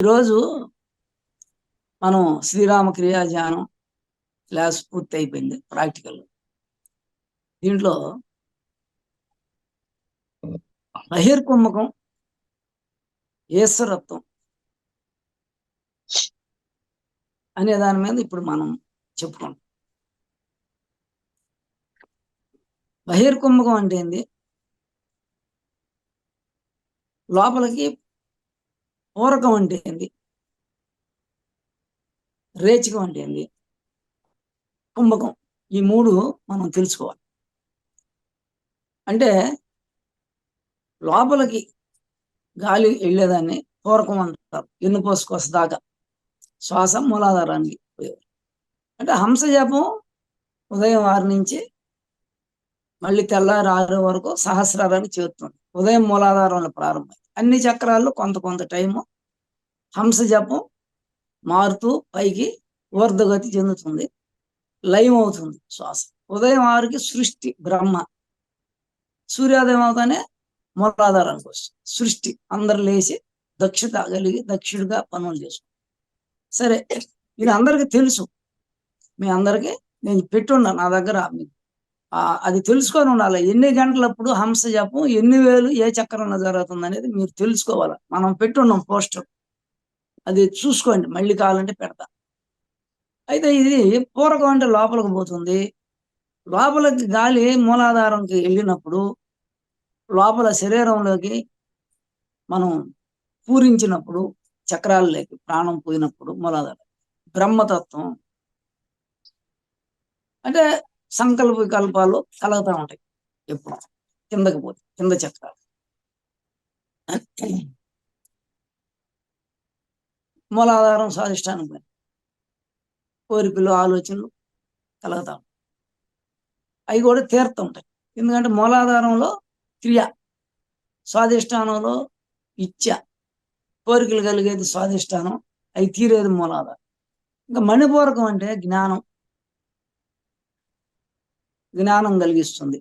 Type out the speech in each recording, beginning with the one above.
ఈరోజు మనం శ్రీరామ క్రియాధ్యానం క్లాస్ పూర్తి అయిపోయింది ప్రాక్టికల్. దీంట్లో బహిర్కుంభకం ఈశ్వరత్వం అనే దాని మీద ఇప్పుడు మనం చెప్పుకుంటాం. బహిర్కుంభకం అంటే ఏంది? లోపలికి ఊరకం అంటే ఏంది? రేచకం అంటే ఏంది? కుంభకం. ఈ మూడు మనం తెలుసుకోవాలి. అంటే లోపలికి గాలి వెళ్ళేదాన్ని పూరకం అంటారు. ఎన్ను దాకా. శ్వాస మూలాధారానికి పోయేవారు అంటే హంస జపం ఉదయం ఆరు నుంచి మళ్ళీ తెల్లారి ఆరు వరకు సహస్రారానికి చేరుతుంది. ఉదయం మూలాధారంలో ప్రారంభం. అన్ని చక్రాల్లో కొంత కొంత టైము హంస జపం మారుతూ పైకి ఊర్ధగతి చెందుతుంది. లయం అవుతుంది శ్వాస. ఉదయం ఆరుకి సృష్టి బ్రహ్మ. సూర్యోదయం అవుతానే మూలాధారానికి వస్తుంది సృష్టి అందరు లేచి దక్షత కలిగి దక్షుడిగా పనులు చేసుకుంటారు సరే ఇది అందరికీ తెలుసు. మీ అందరికీ నేను పెట్టున్నా నా దగ్గర మీకు అది తెలుసుకొని ఉండాలి. ఎన్ని గంటలప్పుడు హంస జపం ఎన్ని వేలు ఏ చక్రంలో జరుగుతుంది అనేది మీరు తెలుసుకోవాలి. మనం పెట్టున్నాం పోస్టర్. అది చూసుకోండి. మళ్ళీ కావాలంటే పెడతా. అయితే ఇది పూరకం అంటే లోపలికి పోతుంది. లోపలికి గాలి మూలాధారంకి వెళ్ళినప్పుడు లోపల శరీరంలోకి మనం పూరించినప్పుడు చక్రాలలోకి ప్రాణం పోయినప్పుడు మూలాధారం. బ్రహ్మతత్వం. అంటే సంకల్ప వికల్పాలు కలుగుతూ ఉంటాయి. ఎప్పుడు? కిందకి పోతే కింద చక్రాలు మూలాధారం స్వాధిష్టానం పని కోరికలు ఆలోచనలు కలుగుతా అవి కూడా తీరుతుంటాయి ఎందుకంటే మూలాధారంలో క్రియ స్వాధిష్టానంలో ఇచ్చ కోరికలు కలిగేది స్వాధిష్టానం అవి తీరేది మూలాధారం. ఇంకా మణిపూరకం అంటే జ్ఞానం. జ్ఞానం కలిగిస్తుంది.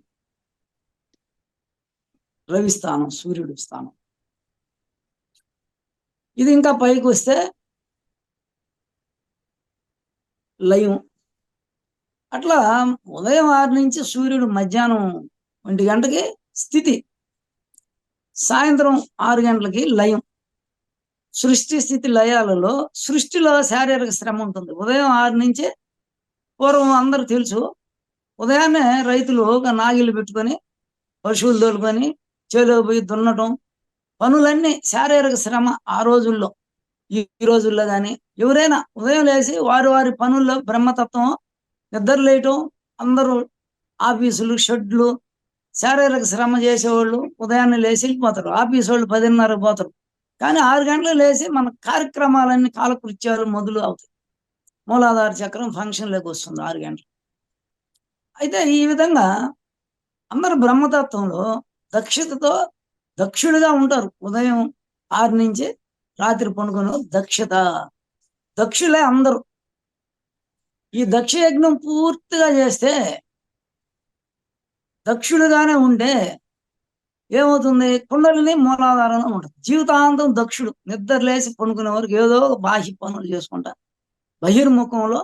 రవి స్థానం సూర్యుడి స్థానం. ఇది ఇంకా పైకి వస్తే లయం. అట్లా ఉదయం ఆరు నుంచి సూర్యుడు మధ్యాహ్నం ఒంటి గంటకి స్థితి. సాయంత్రం ఆరు గంటలకి లయం. సృష్టి స్థితి లయాలలో సృష్టిలో శారీరక శ్రమ ఉంటుంది. ఉదయం ఆరు నుంచి పూర్వం అందరూ తెలుసు ఉదయాన్నే రైతులు ఒక నాగిలు పెట్టుకొని పశువులు తోలుకొని చేలో పోయి దున్నటం పనులన్నీ శారీరక శ్రమ ఆ రోజుల్లో. ఈ రోజుల్లో కానీ ఎవరైనా ఉదయం లేచి వారి వారి పనుల్లో బ్రహ్మతత్వం నిద్ర లేయటం అందరూ ఆఫీసులు షెడ్లు శారీరక శ్రమ చేసేవాళ్ళు ఉదయాన్నే లేచి వెళ్ళిపోతారు ఆఫీస్ వాళ్ళు పదిన్నర పోతారు. కానీ ఆరు గంటలు లేచి మన కార్యక్రమాలన్నీ కాలకృత్యాలు మొదలు అవుతాయి. మూలాధార చక్రం ఫంక్షన్లోకి వస్తుంది ఆరు గంటలు అయితే ఈ విధంగా అందరు బ్రహ్మతత్వంలో దక్షతతో దక్షుడుగా ఉంటారు. ఉదయం ఆరు నుంచి రాత్రి పండుగను దక్షత. దక్షులే అందరూ. ఈ దక్ష యజ్ఞం పూర్తిగా చేస్తే దక్షుడుగానే ఉంటే ఏమవుతుంది? కుండలిని మూలాధారంలో ఉంటుంది. జీవితాంతం దక్షుడు. నిద్ర లేచి పండుకునే వరకు ఏదో బాహ్య పనులు చేసుకుంటా. బహిర్ముఖంలో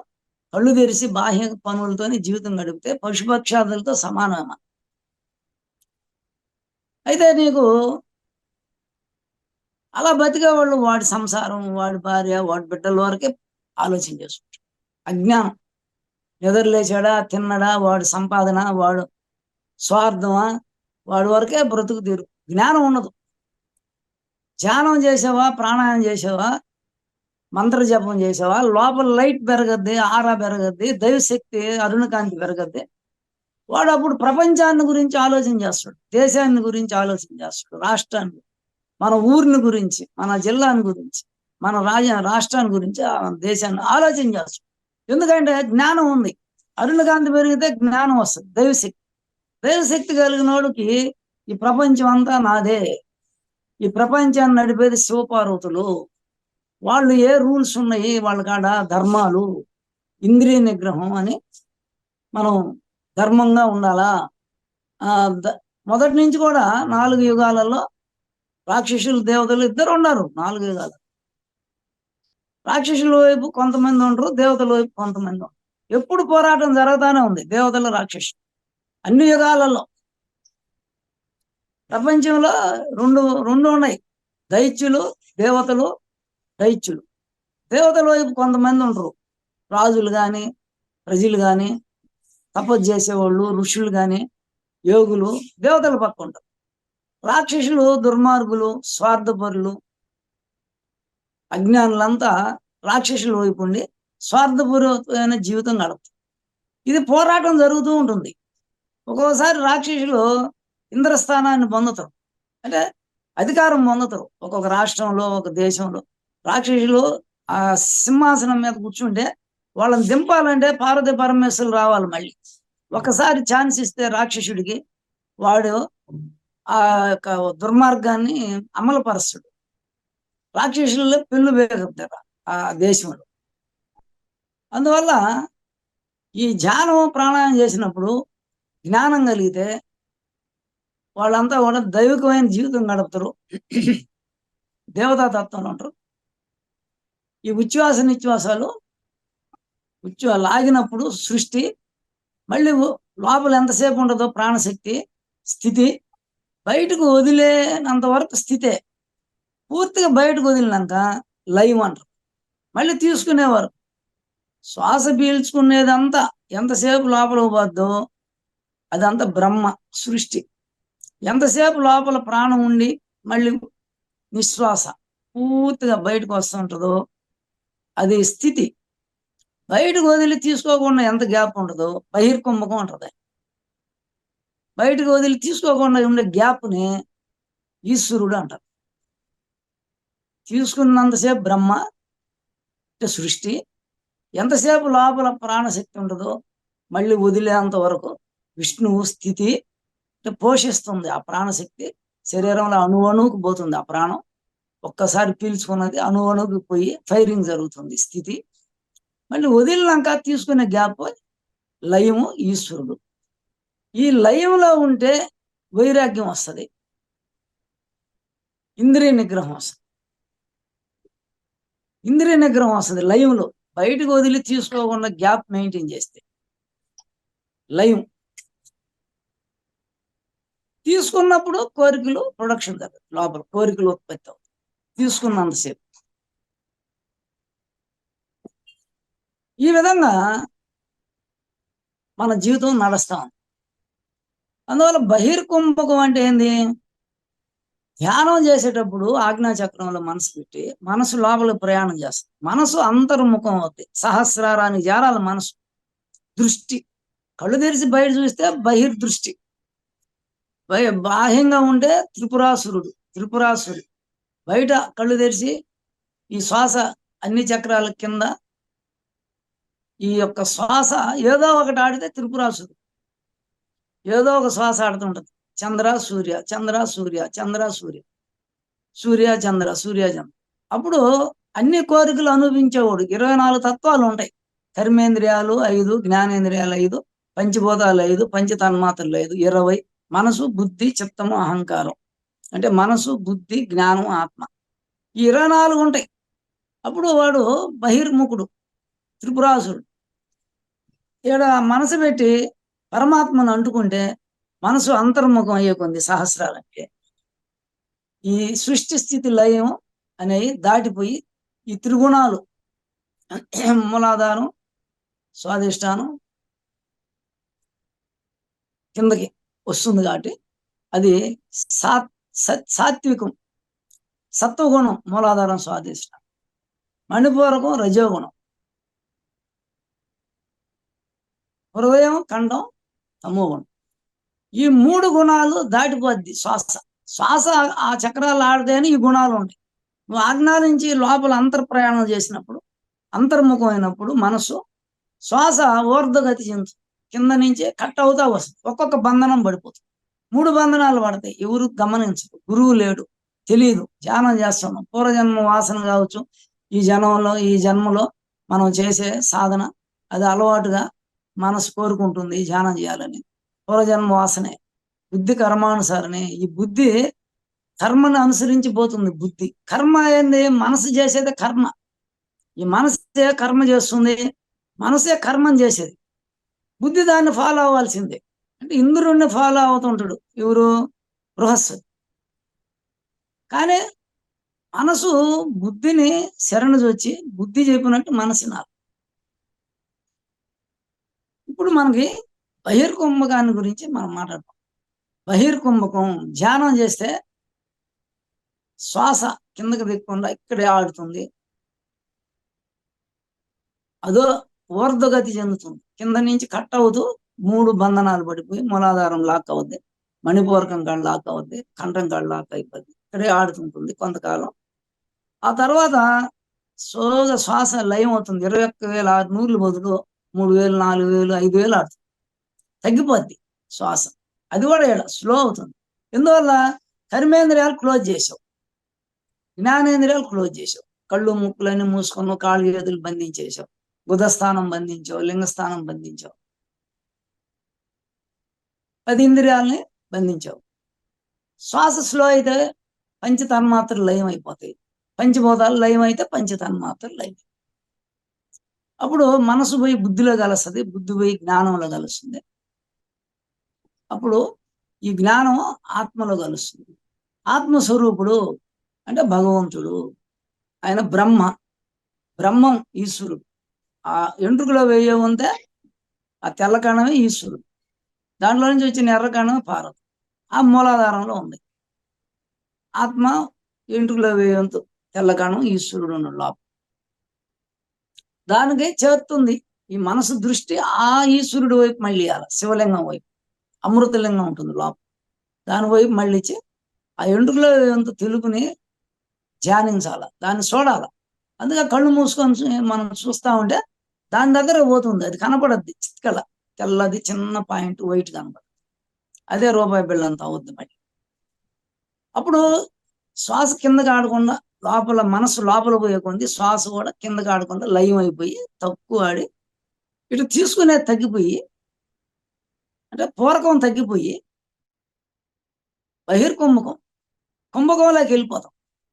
కళ్ళు తెరిచి బాహ్య పనులతోనే జీవితం గడిపితే పశుపక్షాదులతో సమానమ అయితే నీకు అలా బతికే వాళ్ళు వాడి సంసారం వాడి భార్య వాడి బిడ్డల వరకే ఆలోచన చేసుకుంటారు. అజ్ఞానం. నిద్రలేచాడా తిన్నడా వాడి సంపాదన వాడు స్వార్థమా వాడి వరకే బ్రతుకు తీరు. జ్ఞానం ఉండదు. ధ్యానం చేసావా ప్రాణాయామం చేసావా మంత్ర జపం చేసావా? లోపల లైట్ పెరగద్ది ఆరా పెరగద్ది దైవశక్తి అరుణకాంతి పెరగద్ది. వాడు అప్పుడు ప్రపంచాన్ని గురించి ఆలోచన చేస్తాడు దేశాన్ని గురించి ఆలోచన చేస్తాడు రాష్ట్రాన్ని మన ఊరిని గురించి మన జిల్లాని గురించి మన రాజ రాష్ట్రాన్ని గురించి దేశాన్ని ఆలోచన చేస్తాడు. ఎందుకంటే జ్ఞానం ఉంది. అరుణకాంతి పెరిగితే జ్ఞానం వస్తుంది దైవశక్తి. దైవశక్తి కలిగిన వాడికి ఈ ప్రపంచం అంతా నాదే. ఈ ప్రపంచాన్ని నడిపేది శివపార్వతులు. వాళ్ళు ఏ రూల్స్ ఉన్నాయి? వాళ్ళ కాడ ధర్మాలు ఇంద్రియ నిగ్రహం అని మనం ధర్మంగా ఉండాలా? మొదటి నుంచి కూడా నాలుగు యుగాలలో రాక్షసులు దేవతలు ఇద్దరు ఉన్నారు నాలుగు యుగాలు. రాక్షసుల వైపు కొంతమంది ఉండరు దేవతల వైపు కొంతమంది ఉండరు. ఎప్పుడు పోరాటం జరుగుతానే ఉంది దేవతలు రాక్షసులు. అన్ని యుగాలలో. ప్రపంచంలో రెండు రెండు ఉన్నాయి. దైత్యులు దేవతలు దైత్యులు. దేవతల వైపు కొంతమంది ఉండరు. రాజులు కానీ ప్రజలు కానీ తపస్సు చేసేవాళ్ళు ఋషులు కానీ యోగులు దేవతల పక్క ఉంటారు. రాక్షసులు దుర్మార్గులు స్వార్థపరులు అజ్ఞానులంతా రాక్షసుల వైపు ఉండి స్వార్థపూర్వకమైన జీవితం గడుపుతారు ఇది పోరాటం జరుగుతూ ఉంటుంది. ఒక్కోసారి రాక్షసులు ఇంద్రస్థానాన్ని పొందుతారు. అంటే అధికారం పొందుతారు. ఒక్కొక్క రాష్ట్రంలో ఒక దేశంలో. రాక్షసులు ఆ సింహాసనం మీద కూర్చుంటే వాళ్ళని దింపాలంటే పార్వతి పరమేశ్వరులు రావాలి మళ్ళీ. ఒకసారి ఛాన్స్ ఇస్తే రాక్షసుడికి వాడు ఆ యొక్క దుర్మార్గాన్ని అమలుపరుస్తుడు. రాక్షసులలో పెళ్ళు వేగుతారు ఆ దేశంలో. అందువల్ల ఈ ధ్యానం ప్రాణాయామం చేసినప్పుడు జ్ఞానం కలిగితే వాళ్ళంతా కూడా దైవికమైన జీవితం గడుపుతారు. దేవతాతత్వంలో ఉంటారు ఈ ఉచ్ఛ్వాస నిశ్వాసాలు ఉచ్ఛ్వా లాగినప్పుడు సృష్టి మళ్ళీ లోపల ఎంతసేపు ఉండదో ప్రాణశక్తి స్థితి బయటకు వదిలేనంత వరకు స్థితే. పూర్తిగా బయటకు వదిలినాక లైవ్ అంటారు. మళ్ళీ తీసుకునేవారు. శ్వాస పీల్చుకునేదంతా ఎంతసేపు లోపల పోద్దో అదంతా బ్రహ్మ సృష్టి. ఎంతసేపు లోపల ప్రాణం ఉండి మళ్ళీ నిశ్వాస పూర్తిగా బయటకు వస్తుంటుందో అది స్థితి. బయటకు వదిలి తీసుకోకుండా ఎంత గ్యాప్ ఉండదో బహిర్కుంభకం ఉంటుంది. బయటకు వదిలి తీసుకోకుండా ఉండే గ్యాప్ని ఈశ్వరుడు అంటారు. తీసుకున్నంతసేపు బ్రహ్మ సృష్టి ఎంతసేపు లోపల ప్రాణశక్తి ఉండదో మళ్ళీ వదిలేంత వరకు విష్ణువు స్థితి అంటే పోషిస్తుంది ఆ ప్రాణశక్తి. శరీరంలో అణువణువుకు పోతుంది ఆ ప్రాణం. ఒక్కసారి పీల్చుకున్నది అణు పోయి ఫైరింగ్ జరుగుతుంది స్థితి. మళ్ళీ వదిలినాక తీసుకునే గ్యాప్ లయము ఈశ్వరుడు. ఈ లయంలో ఉంటే వైరాగ్యం వస్తుంది. ఇంద్రియ నిగ్రహం వస్తుంది. ఇంద్రియ నిగ్రహం వస్తుంది లయంలో. బయటకు వదిలి తీసుకోకుండా గ్యాప్ మెయింటైన్ చేస్తే లయం. తీసుకున్నప్పుడు కోరికలు ప్రొడక్షన్ జరుగుతుంది లోపల కోరికలు ఉత్పత్తి అవుతాయి. తీసుకున్నంతసేపు ఈ విధంగా మన జీవితం నడుస్తాం అందువల్ల బహిర్కుంభకం అంటే ఏంది? ధ్యానం చేసేటప్పుడు ఆజ్ఞాచక్రంలో మనసు పెట్టి మనసు లోపల ప్రయాణం చేస్తుంది మనసు అంతర్ముఖం అవుతుంది సహస్రారానికి చేరాలి మనసు. దృష్టి. కళ్ళు తెరిచి బయట చూస్తే బహిర్దృష్టి. బాహ్యంగా ఉంటే త్రిపురాసురుడు. త్రిపురాసురుడు. బయట కళ్ళు తెరిచి ఈ శ్వాస అన్ని చక్రాల కింద ఈ యొక్క శ్వాస ఏదో ఒకటి ఆడితే త్రిపురాసుడు ఏదో ఒక శ్వాస ఆడుతుంటది చంద్ర సూర్య చంద్ర సూర్య చంద్ర సూర్య. సూర్య చంద్ర సూర్య చంద్ర. అప్పుడు అన్ని కోరికలు అనుభవించేవాడు. ఇరవై నాలుగు తత్వాలు ఉంటాయి. కర్మేంద్రియాలు ఐదు జ్ఞానేంద్రియాలు ఐదు పంచభూతాలు ఐదు పంచతన్మాతలు ఐదు ఇరవై. మనసు బుద్ధి చిత్తము అహంకారం. అంటే మనసు బుద్ధి జ్ఞానం ఆత్మ. ఈ ఇరవై నాలుగు ఉంటాయి. అప్పుడు వాడు బహిర్ముఖుడు త్రిపురాసురుడు. ఇక్కడ మనసు పెట్టి పరమాత్మను అంటుకుంటే మనసు అంతర్ముఖం అయ్యే కొంది సహస్రాలంటే ఈ సృష్టి స్థితి లయం అనేవి దాటిపోయి ఈ త్రిగుణాలు మూలాధారం స్వాదిష్టానం కిందకి వస్తుంది కాబట్టి అది సాత్ సాత్వికం. సత్వగుణం మూలాధారం స్వాదిష్టానం మణిపూరకం రజోగుణం. హృదయం ఖండం తమోగుణం. ఈ మూడు గుణాలు దాటిపోద్ది శ్వాస. శ్వాస ఆ చక్రాలు ఆడితేనే ఈ గుణాలు ఉంటాయి. నువ్వు ఆజ్ఞా నుంచి లోపల అంతర్ప్రయాణం చేసినప్పుడు అంతర్ముఖం అయినప్పుడు మనసు శ్వాస ఊర్ధగతి చెందుతుంది. కింద నుంచి కట్ అవుతా వస్తుంది. ఒక్కొక్క బంధనం పడిపోతుంది. మూడు బంధనాలు పడతాయి. ఎవరు గమనించరు. గురువు లేడు. తెలియదు ధ్యానం చేస్తున్నాం. పూర్వజన్మ వాసన కావచ్చు. ఈ జన్మలో ఈ జన్మలో మనం చేసే సాధన అది అలవాటుగా మనసు కోరుకుంటుంది ధ్యానం చేయాలని. పూర్వజన్మ వాసనే. బుద్ధి కర్మానుసారనే. ఈ బుద్ధి కర్మను అనుసరించి పోతుంది బుద్ధి కర్మ ఏంది? మనసు చేసేదే కర్మ. ఈ మనసే కర్మ చేస్తుంది. మనసే కర్మం చేసేది. బుద్ధి దాన్ని ఫాలో అవ్వాల్సిందే. అంటే ఇంద్రుడిని ఫాలో అవుతుంటాడు. ఎవరు? బృహస్పతి కానీ మనసు బుద్ధిని శరణు చూచి బుద్ధి చెప్పినట్టు మనసు నాకు ఇప్పుడు మనకి బహిర్కుంభకాన్ని గురించి మనం మాట్లాడతాం. బహిర్కుంభకం ధ్యానం చేస్తే శ్వాస కిందకి దిక్కుండా ఇక్కడే ఆడుతుంది. అదో ఊర్ధగతి చెందుతుంది. కింద నుంచి కట్ అవుతూ మూడు బంధనాలు పడిపోయి మూలాధారం లాక్ అవుద్ది. మణిపూరకం కాళ్ళు లాక్ అవుద్ది. కంఠం కాళ్ళు లాక్ అయిపోద్ది. ఇక్కడే ఆడుతుంటుంది కొంతకాలం. ఆ తర్వాత సోగా శ్వాస లయం అవుతుంది. ఇరవై ఒక్క వేల ఆరు నూరులు బదులు మూడు వేలు నాలుగు వేలు ఐదు వేలు ఆడుతుంది. తగ్గిపోద్ది శ్వాస. అది కూడా ఇక్కడ స్లో అవుతుంది. ఎందువల్ల? కర్మేంద్రియాలు క్లోజ్ చేసావు జ్ఞానేంద్రియాలు క్లోజ్ చేసావు కళ్ళు ముక్కులన్నీ మూసుకున్నావు కాళ్ళు చేతులు బంధించేసావు బుధస్థానం బంధించావు లింగస్థానం బంధించావు. పది ఇంద్రియాలని బంధించావు. శ్వాస స్లో అయితే పంచ తన్మాత్రలు లయం అయిపోతాయి. పంచభూతాలు లయం అయితే పంచ తన్మాత్రలు లయం. అప్పుడు మనసు పోయి బుద్ధిలో కలుస్తుంది బుద్ధి పోయి జ్ఞానంలో కలుస్తుంది. అప్పుడు ఈ జ్ఞానం ఆత్మలో కలుస్తుంది. ఆత్మస్వరూపుడు అంటే భగవంతుడు ఆయన బ్రహ్మ. బ్రహ్మం ఈశ్వరుడు. ఆ ఎంట్రుకలో వేయమంటే ఆ తెల్ల కణమే ఈశ్వరుడు. దాంట్లో నుంచి వచ్చిన ఎర్ర కణమే పార్వతి ఆ మూలాధారంలో ఉంది. ఆత్మ ఎంట్రుకలో వేయంతు తెల్లకణం ఈశ్వరుడు ఉన్న లోపం. దానికి చేరుతుంది ఈ మనసు దృష్టి ఆ ఈశ్వరుడి వైపు మళ్ళీ శివలింగం వైపు. అమృతలింగం ఉంటుంది లోపం. దాని వైపు మళ్ళీచి ఆ ఎండ్రులో ఎంత తెలుపుని ధ్యానించాల. దాన్ని చూడాల. అందుకే కళ్ళు మూసుకొని మనం చూస్తా ఉంటే దాని దగ్గర పోతుంది. అది కనపడద్ది. చిత్కల. తెల్లది చిన్న పాయింట్ వైట్ కనబడుతుంది అదే రూపాయి బిళ్ళ అంత అవుద్ది మరి. అప్పుడు శ్వాస కిందకి ఆడకుండా లోపల మనసు లోపల పోయే కొంది శ్వాస కూడా కిందకి ఆడకుండా లయం అయిపోయి తక్కువ ఆడి ఇటు తీసుకునేది తగ్గిపోయి అంటే పూరకం తగ్గిపోయి బహిర్కుంభకం కుంభకంలోకి వెళ్ళిపోతాం.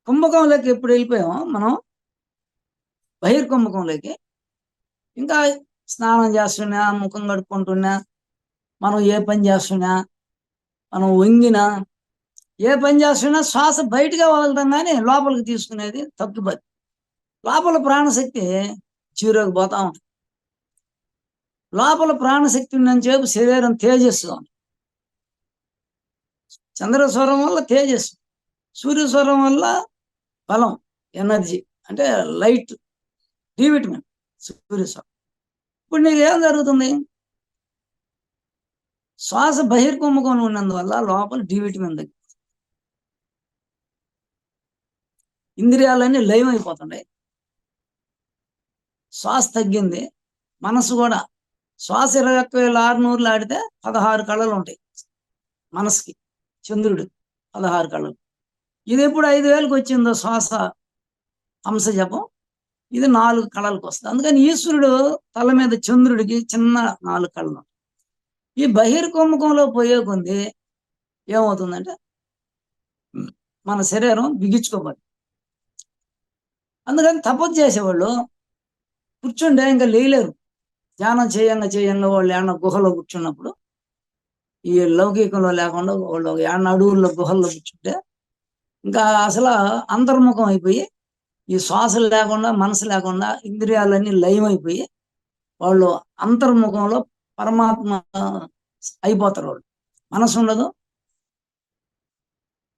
కుంభకంలోకి ఎప్పుడు వెళ్ళిపోయామో మనం బహిర్కుంభకంలోకి. ఇంకా స్నానం చేస్తున్నా ముఖం కడుక్కుంటున్నా మనం ఏ పని చేస్తున్నా మనం వంగినా ఏ పని చేస్తున్నా శ్వాస బయటగా వదలటం కానీ లోపలికి తీసుకునేది తగ్గిపోద్ది లోపల ప్రాణశక్తి జీరోకి పోతా ఉంటుంది లోపల ప్రాణశక్తి ఉన్నంత సేపు శరీరం తేజస్సు చంద్రస్వరం వల్ల తేజస్సు సూర్యస్వరం వల్ల బలం ఎనర్జీ అంటే లైట్ డి విటమిన్ సూర్యస్వరం ఇప్పుడు నీకు ఏం జరుగుతుంది? శ్వాస బహిర్కుంభకం ఉన్నందువల్ల లోపల డి విటమిన్ దగ్గర ఇంద్రియాలన్నీ లయం అయిపోతున్నాయి. శ్వాస తగ్గింది. మనసు కూడా శ్వాస ఇరవై ఒక్క వేల ఆరు నూరులు ఆడితే పదహారు కళలు ఉంటాయి. మనసుకి చంద్రుడు పదహారు కళలు. ఇది ఎప్పుడు ఐదు వేలకు వచ్చిందో శ్వాస హంస జపం? ఇది నాలుగు కళలకు వస్తుంది. అందుకని ఈశ్వరుడు తల మీద చంద్రుడికి చిన్న నాలుగు కళలు ఈ బహిర్కుంభకంలో పోయే కొంది ఏమవుతుందంటే మన శరీరం బిగించుకోబడి అందుకని తపస్సు చేసేవాళ్ళు కూర్చుంటే ఇంకా లేయలేరు. ధ్యానం చేయంగా చేయంగా వాళ్ళు ఏమన్నా గుహలో కూర్చున్నప్పుడు ఈ లౌకికంలో లేకుండా వాళ్ళు ఏమన్నా అడవుల్లో గుహల్లో కూర్చుంటే ఇంకా అసలు అంతర్ముఖం అయిపోయి ఈ శ్వాసలు లేకుండా మనసు లేకుండా ఇంద్రియాలన్నీ లయం అయిపోయి వాళ్ళు అంతర్ముఖంలో పరమాత్మ అయిపోతారు వాళ్ళు. మనసు ఉండదు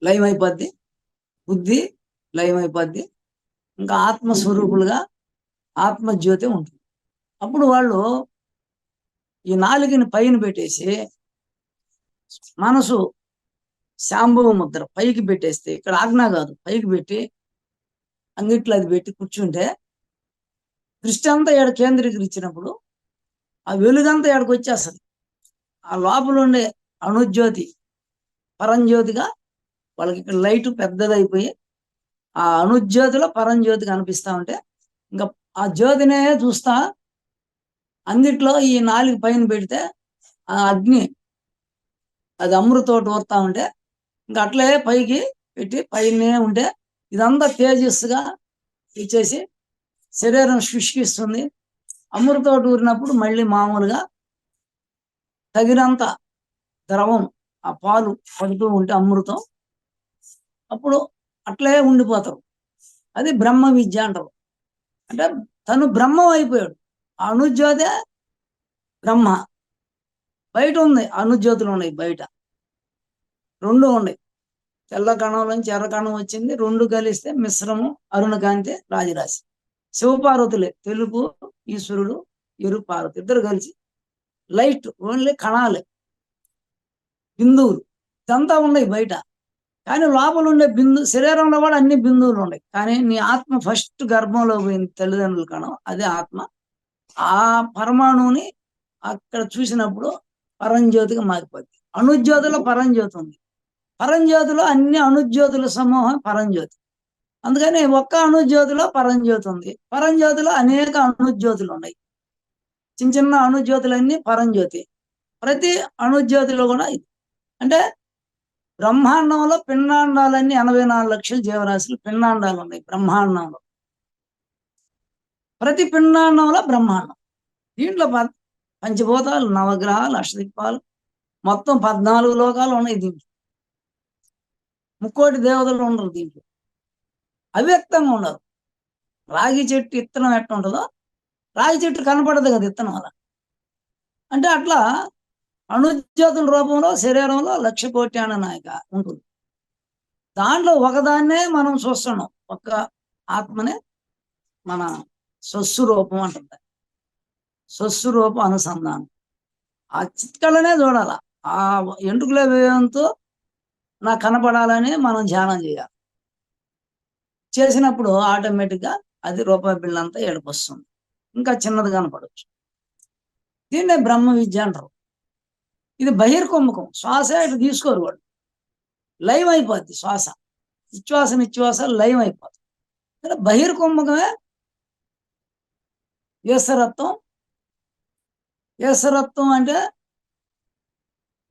లయం అయిపోద్ది బుద్ధి లయం అయిపోద్ది ఇంకా ఆత్మస్వరూపులుగా ఆత్మజ్యోతి ఉంటుంది. అప్పుడు వాళ్ళు ఈ నాలుగుని పైన పెట్టేసి మనసు శాంభవ ముద్ర పైకి పెట్టేస్తే ఇక్కడ ఆజ్ఞ కాదు పైకి పెట్టి అంగిట్లో అది పెట్టి కూర్చుంటే దృష్టి అంతా ఏడ కేంద్రీకరించినప్పుడు ఆ వెలుగంతా ఏడకు వచ్చేస్తుంది. ఆ లోపల ఉండే అణుజ్యోతి పరంజ్యోతిగా వాళ్ళకి ఇక్కడ లైట్ పెద్దదైపోయి ఆ అణుజ్యోతిలో పరంజ్యోతి కనిపిస్తా ఉంటే ఇంకా ఆ జ్యోతినే చూస్తా అందిట్లో ఈ నాలుగు పైన పెడితే ఆ అగ్ని అది అమృతోటి ఊరుతా ఉంటే ఇంకా అట్లే పైకి పెట్టి పైనే ఉంటే ఇదంతా తేజస్సుగా ఇచ్చేసి శరీరం శుష్కిస్తుంది. అమృతం ఊరినప్పుడు మళ్ళీ మామూలుగా తగినంత ద్రవం ఆ పాలు పడుతూ ఉంటే అమృతం అప్పుడు అట్లే ఉండిపోతారు అది బ్రహ్మ విద్య అంటారు. అంటే తను బ్రహ్మం అయిపోయాడు ఆ అణుజ్యోతే బ్రహ్మ. బయట ఉంది అణుజ్యోతులు ఉన్నాయి బయట. రెండు ఉన్నాయి. తెల్ల కణం నుంచి ఎర్ర కణం వచ్చింది. రెండు కలిస్తే మిశ్రమం అరుణకాంతి రాజరాశి. శివపార్వతులే తెలుపు ఈశ్వరుడు ఎరుపు పార్వతి. ఇద్దరు కలిసి లైట్ ఓన్లీ కణాలే. బిందువులు. ఇదంతా ఉన్నాయి బయట. కానీ లోపల ఉండే బిందు శరీరంలో కూడా అన్ని బిందువులు ఉన్నాయి. కానీ నీ ఆత్మ ఫస్ట్ గర్భంలో పోయింది తల్లిదండ్రుల కణం. అదే ఆత్మ. ఆ పరమాణువుని అక్కడ చూసినప్పుడు పరంజ్యోతిగా మారిపోద్ది. అణుజ్యోతిలో పరంజ్యోతి ఉంది. పరంజ్యోతిలో అన్ని అణుజ్యోతుల సమూహం పరంజ్యోతి. అందుకని ఒక్క అణుజ్యోతిలో పరంజ్యోతి ఉంది. పరంజ్యోతిలో అనేక అణుజ్యోతులు ఉన్నాయి. చిన్న చిన్న అణుజ్యోతులన్నీ పరంజ్యోతి. ప్రతి అణుజ్యోతిలో కూడా ఇది. అంటే బ్రహ్మాండంలో పిండాండాలన్నీ ఎనభై నాలుగు లక్షల జీవరాశులు పిండాండాలు ఉన్నాయి బ్రహ్మాండంలో. ప్రతి పిండాండంలో బ్రహ్మాండం. దీంట్లో ప- పంచభూతాలు నవగ్రహాలు అష్టదిక్పాలు మొత్తం పద్నాలుగు లోకాలు ఉన్నాయి దీంట్లో. ముక్కోటి దేవతలు ఉండరు దీంట్లో. అవ్యక్తంగా ఉండరు. రాగి చెట్టు ఇత్తనం ఎట్లా ఉంటుందో రాగి చెట్టు కనపడదు కదా ఇత్తనం అలా అంటే అట్లా అణుజ్యోతుల రూపంలో శరీరంలో లక్ష కోటి అన్న నాయక ఉంటుంది. దాంట్లో ఒకదాన్నే మనం చూస్తున్నాం. ఒక ఆత్మనే మన స్వస్సు రూపం అంటుంది. స్వస్సు రూపం అనుసంధానం. ఆ చిత్కళనే చూడాల. ఆ ఎంటుకల వ్యయంతో నాకు కనపడాలని మనం ధ్యానం చేయాలి. చేసినప్పుడు ఆటోమేటిక్గా అది రూపాయి బిళ్ళ అంతా ఏడుపొస్తుంది. ఇంకా చిన్నది కనపడవచ్చు దీన్నే బ్రహ్మ విద్య అంటారు. ఇది బహిర్కుంభకం శ్వాస ఇటు తీసుకోరు వాడు. లైవ్ అయిపోద్ది శ్వాస. విశ్వాస నిశ్వాస లైవ్ అయిపోతుంది ఇక్కడ బహిర్కుంభకమే ఈశ్వరత్వం ఏసరత్వం అంటే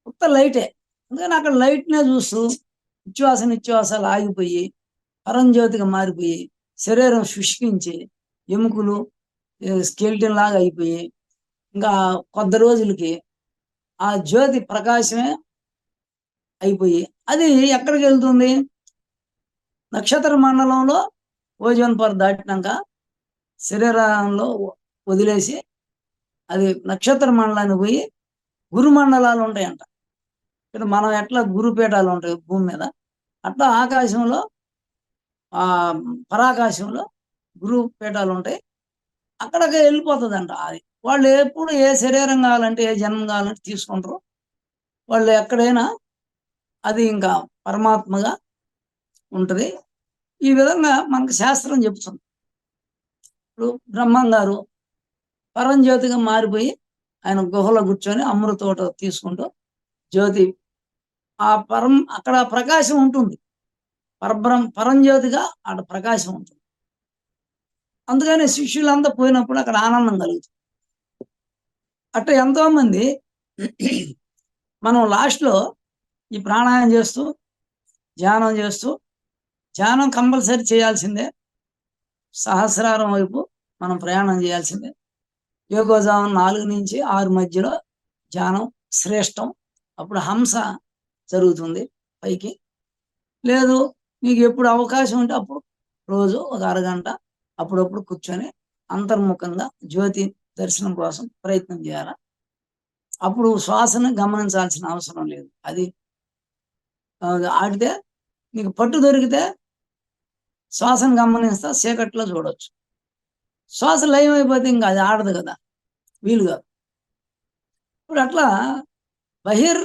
ఉత్త లైటే. అందుకని అక్కడ లైట్నే చూస్తూ నిశ్వాస నిశ్వాసాలు ఆగిపోయి పరంజ్యోతిగా మారిపోయి శరీరం శుష్కించి ఎముకలు స్కెల్టన్ లాగా అయిపోయి ఇంకా కొద్ది రోజులకి ఆ జ్యోతి ప్రకాశమే అయిపోయి అది ఎక్కడికి వెళ్తుంది? నక్షత్ర మండలంలో ఓజోన్ పొర దాటినాక శరీరంలో వదిలేసి అది నక్షత్ర మండలానికి పోయి గురు మండలాలు ఉంటాయంట. ఇక్కడ మనం ఎట్లా గురుపీఠాలు ఉంటాయి భూమి మీద? అట్లా ఆకాశంలో ఆ పరాకాశంలో గురువు పీఠాలు ఉంటాయి. అక్కడికి వెళ్ళిపోతుందంట. అది వాళ్ళు ఎప్పుడు ఏ శరీరం కావాలంటే ఏ జన్మం కావాలంటే తీసుకుంటారు. వాళ్ళు ఎక్కడైనా అది ఇంకా పరమాత్మగా ఉంటుంది. ఈ విధంగా మనకు శాస్త్రం చెప్తుంది. ఇప్పుడు బ్రహ్మం గారు పరంజ్యోతిగా మారిపోయి ఆయన గుహలో కూర్చొని అమృతోట తీసుకుంటూ జ్యోతి ఆ పరం అక్కడ ప్రకాశం ఉంటుంది. పరబ్రహ్మ పరంజ్యోతిగా అక్కడ ప్రకాశం ఉంటుంది. అందుకని శిష్యులంతా పోయినప్పుడు అక్కడ ఆనందం కలుగుతుంది. అట్ట ఎంతో మంది మనం లాస్ట్లో ఈ ప్రాణాయామం చేస్తూ ధ్యానం చేస్తూ ధ్యానం కంపల్సరీ చేయాల్సిందే. సహస్రారం వైపు మనం ప్రయాణం చేయాల్సిందే. యోగోజామం నాలుగు నుంచి ఆరు మధ్యలో ధ్యానం శ్రేష్టం. అప్పుడు హంస జరుగుతుంది పైకి. లేదు మీకు ఎప్పుడు అవకాశం ఉంటే అప్పుడు రోజు ఒక అరగంట అప్పుడప్పుడు కూర్చొని అంతర్ముఖంగా జ్యోతి దర్శనం కోసం ప్రయత్నం చేయాలి? అప్పుడు శ్వాసను గమనించాల్సిన అవసరం లేదు. అది ఆడితే నీకు పట్టు దొరికితే శ్వాసను గమనిస్తా చీకట్లో చూడొచ్చు. శ్వాస లయం అయిపోతే ఇంకా అది ఆడదు కదా వీలు కాదు ఇప్పుడు అట్లా బహిర్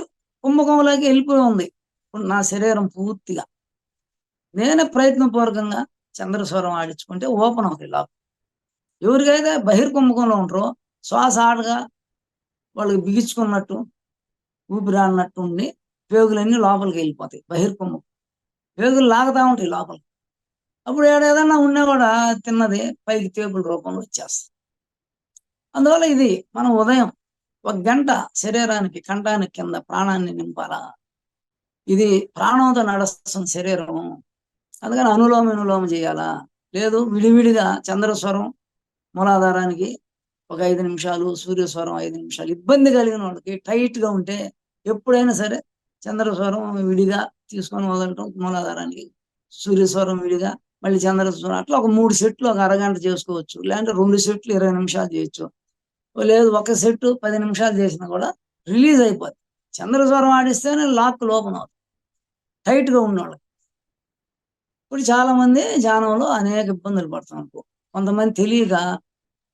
కుంభకంలోకి వెళ్ళిపోయి ఉంది ఇప్పుడు నా శరీరం పూర్తిగా. నేనే ప్రయత్నపూర్వకంగా చంద్రస్వరం ఆడించుకుంటే ఓపెన్ అవుతుంది లోపల. ఎవరికైతే బహిర్కుంభకంలో ఉంటారో శ్వాస ఆడగా వాళ్ళకి బిగించుకున్నట్టు ఊపిరి ఆడినట్టు ఉండి పేగులన్నీ లోపలికి వెళ్ళిపోతాయి బహిర్కుంభం పేగులు లాగుతా ఉంటాయి లోపలికి అప్పుడు ఏడ ఉన్నా కూడా తిన్నది పైకి తేపుల రూపంలో వచ్చేస్తుంది. అందువల్ల ఇది మనం ఉదయం. ఒక గంట శరీరానికి ఖండానికి కింద ప్రాణాన్ని నింపాలా? ఇది ప్రాణంతో నడుస్తుంది శరీరం అందుకని అనులోమ అనులోమ చేయాలా? లేదు విడివిడిగా చంద్రస్వరం మూలాధారానికి ఒక ఐదు నిమిషాలు సూర్యస్వరం ఐదు నిమిషాలు ఇబ్బంది కలిగిన వాళ్ళకి టైట్గా ఉంటే ఎప్పుడైనా సరే చంద్రస్వరం విడిగా తీసుకొని వదలటం మూలాధారానికి సూర్యస్వరం విడిగా మళ్ళీ చంద్రస్వరం అట్లా ఒక మూడు సెట్లు ఒక అరగంట చేసుకోవచ్చు. లేదంటే రెండు సెట్లు ఇరవై నిమిషాలు చేయొచ్చు. లేదు ఒక సెట్ పది నిమిషాలు చేసినా కూడా రిలీజ్ అయిపోద్ది. చంద్రస్వరం ఆడిస్తేనే లాక్ లోపం అవుతుంది. టైట్గా ఉన్నవాళ్ళకి ఇప్పుడు చాలా మంది ధ్యానంలో అనేక ఇబ్బందులు పడుతున్నారు కొంతమంది తెలియక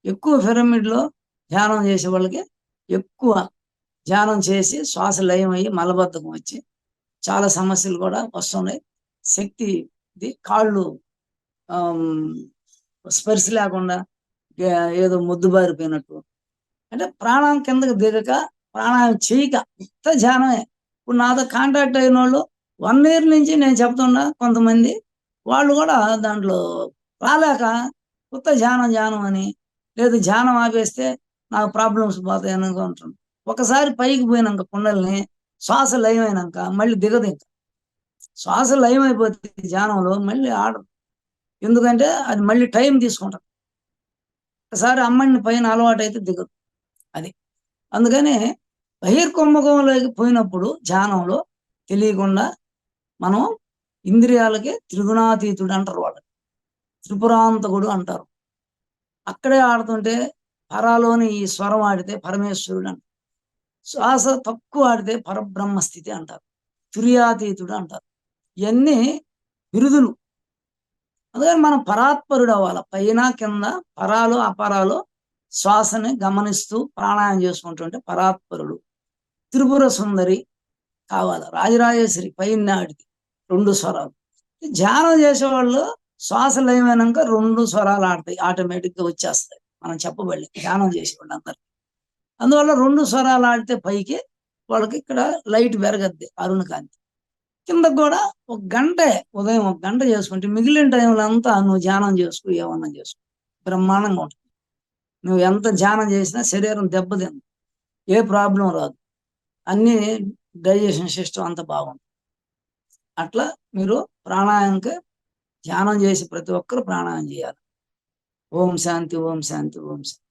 ఎక్కువ పిరమిడ్లో ధ్యానం చేసే వాళ్ళకి ఎక్కువ ధ్యానం చేసి శ్వాస లయం అయ్యి మలబద్ధకం వచ్చి చాలా సమస్యలు కూడా వస్తున్నాయి. శక్తి ఇది కాళ్ళు స్పర్శ లేకుండా ఏదో ముద్దుబారిపోయినట్టు అంటే ప్రాణం కిందకి దిగక ప్రాణాయం చేయక ఇంత ధ్యానమే. ఇప్పుడు నాతో కాంటాక్ట్ అయిన వాళ్ళు వన్ ఇయర్ నుంచి నేను చెప్తున్నా కొంతమంది వాళ్ళు కూడా దాంట్లో రాలేక కొత్త ధ్యానం ధ్యానం అని లేదు ధ్యానం ఆపేస్తే నాకు ప్రాబ్లమ్స్ పోతాయి అని అనుకుంటున్నాను ఒకసారి పైకి పోయినాక కుండల్ని శ్వాస లయమైనాక మళ్ళీ దిగదు ఇంకా. శ్వాస లయం ధ్యానంలో మళ్ళీ ఆడదు ఎందుకంటే అది మళ్ళీ టైం తీసుకుంటుంది. ఒకసారి అమ్మని పైన అలవాటు అయితే దిగదు. అది. అందుకని బహిర్కుంభకంలోకి పోయినప్పుడు ధ్యానంలో తెలియకుండా మనం ఇంద్రియాలకి త్రిగుణాతీతుడు అంటారు వాళ్ళు త్రిపురాంతకుడు అంటారు. అక్కడే ఆడుతుంటే పరాలోని ఈ స్వరం ఆడితే పరమేశ్వరుడు అంటారు. శ్వాస తక్కువ ఆడితే పరబ్రహ్మ స్థితి అంటారు. తుర్యాతీతుడు అంటారు. ఇవన్నీ బిరుదులు. అందుకని మనం పరాత్పరుడు అవ్వాలి. పైన కింద పరాలు అపరాలు శ్వాసని గమనిస్తూ ప్రాణాయం చేసుకుంటుంటే పరాత్పరుడు. త్రిపుర సుందరి కావాలి. రాజరాజేశ్వరి పైనాడికి రెండు స్వరాలు. ధ్యానం చేసేవాళ్ళు శ్వాస లయమైనాక రెండు స్వరాలు ఆడతాయి. ఆటోమేటిక్గా వచ్చేస్తాయి. మనం చెప్పబడి ధ్యానం చేసేవాళ్ళు అందరు. అందువల్ల రెండు స్వరాలు ఆడితే పైకి వాళ్ళకి ఇక్కడ లైట్ పెరగద్ది. అరుణ కాంతి. కింద కూడా ఒక గంట ఉదయం ఒక గంట చేసుకుంటే మిగిలిన టైంలో అంతా నువ్వు ధ్యానం చేసుకో ఏమన్నా చేసుకో. బ్రహ్మాండంగా ఉంటుంది. నువ్వు ఎంత ధ్యానం చేసినా శరీరం దెబ్బతింది ఏ ప్రాబ్లం రాదు. అన్ని డైజెషన్ సిస్టమ్ అంత బాగుంది అట్లా మీరు ప్రాణాయామకి ధ్యానం చేసి ప్రతి ఒక్కరు ప్రాణాయామం చేయాలి. ఓం శాంతి ఓం శాంతి ఓం శాంతి.